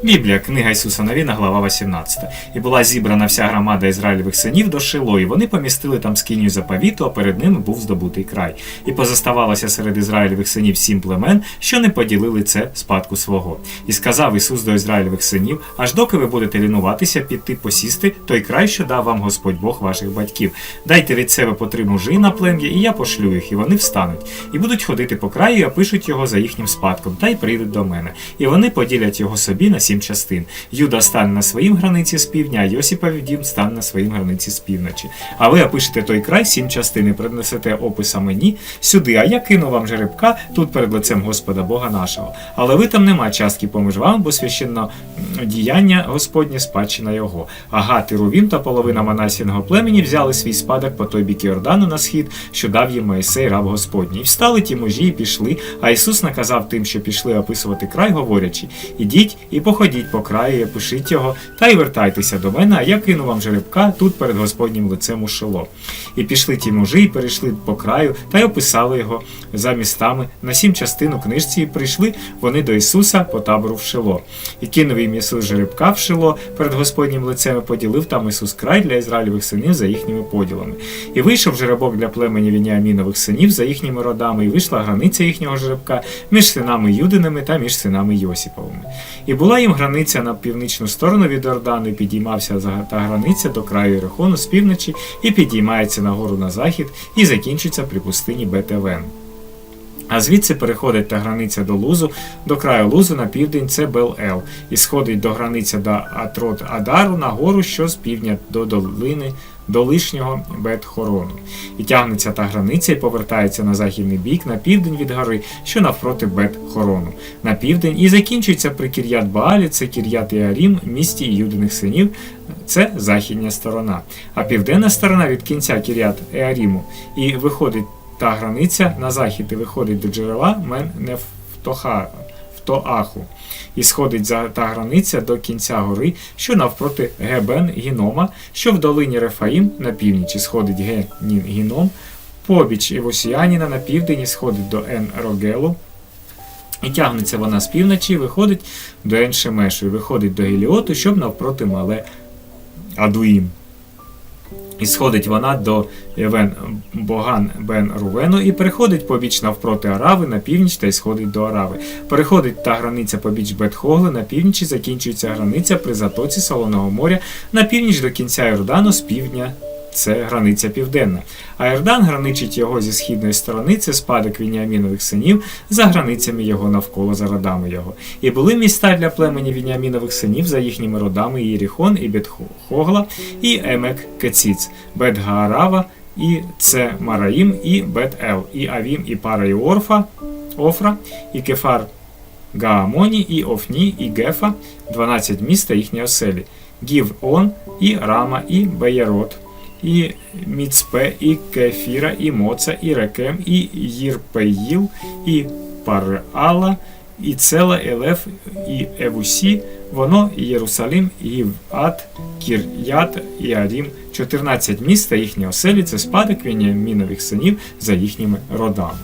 Біблія, книга Ісуса Новіна, глава 18. І була зібрана вся громада Ізраїлевих синів до Шило, і вони помістили там скинію заповіту, а перед ними був здобутий край. І позаставалося серед Ізраїлевих синів сім племен, що не поділили це спадку свого. І сказав Ісус до Ізраїлевих синів: аж доки ви будете лінуватися, піти посісти той край, що дав вам Господь Бог ваших батьків. Дайте від себе по три мужі на плем'я, і я пошлю їх, і вони встануть, і будуть ходити по краю, і опишуть його за їхнім спадком, та й прийдуть до мене. І вони поділять його собі на сім частин. Юда стане на своїм границі з півдня, а Йосипові дім стане на своїм границі з півночі. А ви опишете той край сім частин і принесете описа мені сюди, а я кину вам жеребка тут перед лицем Господа Бога нашого. Але ви там нема частки поміж вами, бо священно діяння Господнє спадщина його. А Гат і Рувім та половина Манасіного племені взяли свій спадок по той бік Йордану на схід, що дав їм Моїсей, раб Господній. І встали ті мужі і пішли. А Ісус наказав тим, що пішли описувати край, говорячи: Ідіть і походіть по краю, і опишіть його, та й вертайтеся до мене, а я кину вам жеребка тут перед Господнім лицем у шило. І пішли ті мужі, і перейшли по краю, та й описали його за містами на сім частин у книжці, і прийшли вони до Ісуса по табору в шило. І кинув їм Ісус жеребка в шило перед Господнім лицем, і поділив там Ісус край для Ізраїльових синів за їхніми поділами. І вийшов жеребок для племені Вініамінових синів за їхніми родами, і вийшла границя їхнього жеребка між синами Юдиними та між синами Йосиповими. І була їм границя на північну сторону від Ордану, підіймався та границя до краю Єрихону з півночі, і підіймається нагору на захід, і закінчиться при пустині Бетевен. А звідси переходить та границя до Лузу, до краю Лузу на південь це Бел-Ел, і сходить до границі до Атрот Адару на гору, що з півдня до долини до лишнього Бет-Хорону. І тягнеться та границя і повертається на західний бік, на південь від гори, що навпроти Бет-Хорону, на південь, і закінчується при Кір'ят Баалі, це Кір'ят Іарім, місті Юдиних синів, це західня сторона. А південна сторона від кінця Кір'ят Еаріму і виходить та границя на захід і виходить до джерела Мен Нефтоха. Тоаху, і сходить за та границя до кінця гори, що навпроти Гебен Гінома, що в долині Рефаїм на північ і сходить Генін Гіном, побіч Івосіаніна на південь і сходить до Ен Рогелу, і тягнеться вона з півночі, виходить до Ен Шемешу, і виходить до Геліоту, щоб навпроти Мале Адуїм. І сходить вона до Євен Боган Бен Рувену і переходить побіч навпроти Арави на північ та й сходить до Арави. Переходить та границя побіч Бетхогли на північ і закінчується границя при затоці Солоного моря на північ до кінця Йордану з півдня. Це границя південна. А Йордан граничить його зі східної сторони, це спадок Вініамінових синів, за границями його навколо за родами його. І були міста для племені Вініамінових синів за їхніми родами Єріхон, і Бетхогла, і Емек Кеціц, Бет-Гаарава, і Це Мараїм, і Бет-Ел, і Авім, і Пара, і Орфа, Офра, і Кефар Гаамоні, і Офні, і Гефа, 12 міст та їхні оселі, Гів Он, і Рама, і Беєрот, і Міцпе, і Кефіра, і Моца, і Рекем, і Єрпеїл, і Парала, і Цела, Елеф, і Евусі, воно, і Єрусалим, Гіват, Кір'ят, і Арім, 14 міст та їхні оселі це спадок Веніамінових синів за їхніми родами.